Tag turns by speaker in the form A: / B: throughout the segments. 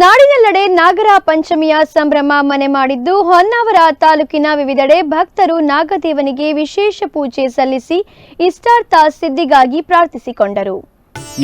A: ನಾಡಿನೆಲ್ಲೆಡೆ ನಾಗರ ಪಂಚಮಿಯ ಸಂಭ್ರಮ ಮನೆ ಮಾಡಿದ್ದು, ಹೊನ್ನಾವರ ತಾಲೂಕಿನ ವಿವಿಧೆಡೆ ಭಕ್ತರು ನಾಗದೇವನಿಗೆ ವಿಶೇಷ ಪೂಜೆ ಸಲ್ಲಿಸಿ ಇಷ್ಟಾರ್ಥ ಸಿದ್ಧಿಗಾಗಿ ಪ್ರಾರ್ಥಿಸಿಕೊಂಡರು.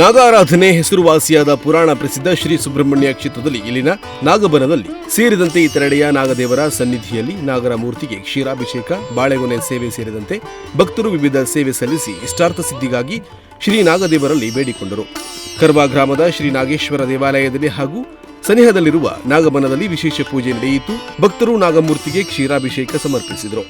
B: ನಾಗಾರಾಧನೆ ಹೆಸರುವಾಸಿಯಾದ ಪುರಾಣ ಪ್ರಸಿದ್ಧ ಶ್ರೀ ಸುಬ್ರಹ್ಮಣ್ಯ ಕ್ಷೇತ್ರದಲ್ಲಿ ಇಲ್ಲಿನ ನಾಗಬನದಲ್ಲಿ ಸೇರಿದಂತೆ ಇತರೆಡೆಯ ನಾಗದೇವರ ಸನ್ನಿಧಿಯಲ್ಲಿ ನಾಗರ ಮೂರ್ತಿಗೆ ಕ್ಷೀರಾಭಿಷೇಕ, ಬಾಳೆಗೊನೆ ಸೇವೆ ಸೇರಿದಂತೆ ಭಕ್ತರು ವಿವಿಧ ಸೇವೆ ಸಲ್ಲಿಸಿ ಇಷ್ಟಾರ್ಥ ಸಿದ್ಧಿಗಾಗಿ ಶ್ರೀ ನಾಗದೇವರಲ್ಲಿ ಬೇಡಿಕೊಂಡರು. ಕರ್ವಾ ಗ್ರಾಮದ ಶ್ರೀ ನಾಗೇಶ್ವರ ದೇವಾಲಯದಲ್ಲಿ ಹಾಗೂ ಸನಿಹದಲ್ಲಿರುವ ನಾಗಮನದಲ್ಲಿ ವಿಶೇಷ ಪೂಜೆ ನಡೆಯಿತು. ಭಕ್ತರು ನಾಗಮೂರ್ತಿಗೆ ಕ್ಷೀರಾಭಿಷೇಕ ಸಮರ್ಪಿಸಿದರು.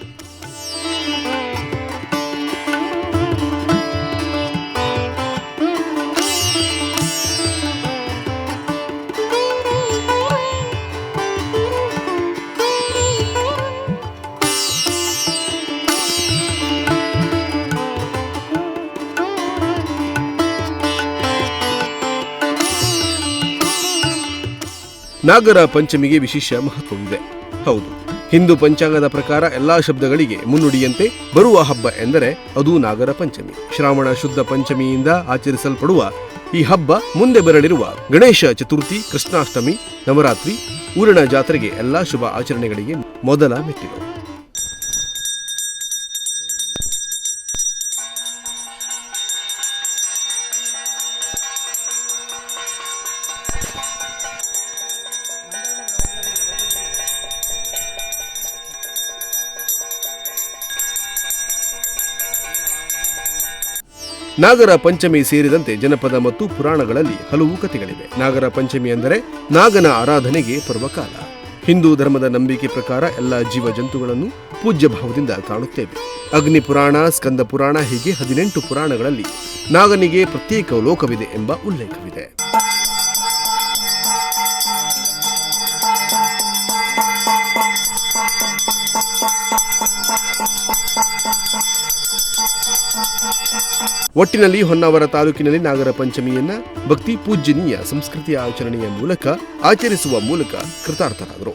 B: ನಾಗರ ಪಂಚಮಿಗೆ ವಿಶೇಷ ಮಹತ್ವವಿದೆ. ಹೌದು, ಹಿಂದೂ ಪಂಚಾಂಗದ ಪ್ರಕಾರ ಎಲ್ಲಾ ಶಬ್ದಗಳಿಗೆ ಮುನ್ನುಡಿಯಂತೆ ಬರುವ ಹಬ್ಬ ಎಂದರೆ ಅದು ನಾಗರ ಪಂಚಮಿ. ಶ್ರಾವಣ ಶುದ್ಧ ಪಂಚಮಿಯಿಂದ ಆಚರಿಸಲ್ಪಡುವ ಈ ಹಬ್ಬ ಮುಂದೆ ಬರಲಿರುವ ಗಣೇಶ ಚತುರ್ಥಿ, ಕೃಷ್ಣಾಷ್ಟಮಿ, ನವರಾತ್ರಿ, ಊರಿನ ಜಾತ್ರೆಗೆ ಎಲ್ಲಾ ಶುಭ ಆಚರಣೆಗಳಿಗೆ ಮೊದಲ ಮೆಟ್ಟಿಲು. ನಾಗರ ಪಂಚಮಿ ಸೇರಿದಂತೆ ಜನಪದ ಮತ್ತು ಪುರಾಣಗಳಲ್ಲಿ ಹಲವು ಕಥೆಗಳಿವೆ. ನಾಗರ ಪಂಚಮಿ ಅಂದರೆ ನಾಗನ ಆರಾಧನೆಗೆ ಪರ್ವಕಾಲ ಹಿಂದೂ ಧರ್ಮದ ನಂಬಿಕೆ ಪ್ರಕಾರ ಎಲ್ಲ ಜೀವ ಜಂತುಗಳನ್ನು ಪೂಜ್ಯ ಭಾವದಿಂದ ಕಾಣುತ್ತೇವೆ. ಅಗ್ನಿ ಪುರಾಣ, ಸ್ಕಂದ ಪುರಾಣ ಹೀಗೆ ಹದಿನೆಂಟು ಪುರಾಣಗಳಲ್ಲಿ ನಾಗನಿಗೆ ಪ್ರತ್ಯೇಕ ಲೋಕವಿದೆ ಎಂಬ ಉಲ್ಲೇಖವಿದೆ. ಒಟ್ಟಿನಲ್ಲಿ ಹೊನ್ನಾವರ ತಾಲೂಕಿನಲ್ಲಿ ನಾಗರ ಪಂಚಮಿಯನ್ನ ಭಕ್ತಿ ಪೂಜ್ಯನೀಯ ಸಂಸ್ಕೃತಿಯ ಆಚರಣೆಯ ಮೂಲಕ ಆಚರಿಸುವ ಮೂಲಕ ಕೃತಾರ್ಥರಾದರು.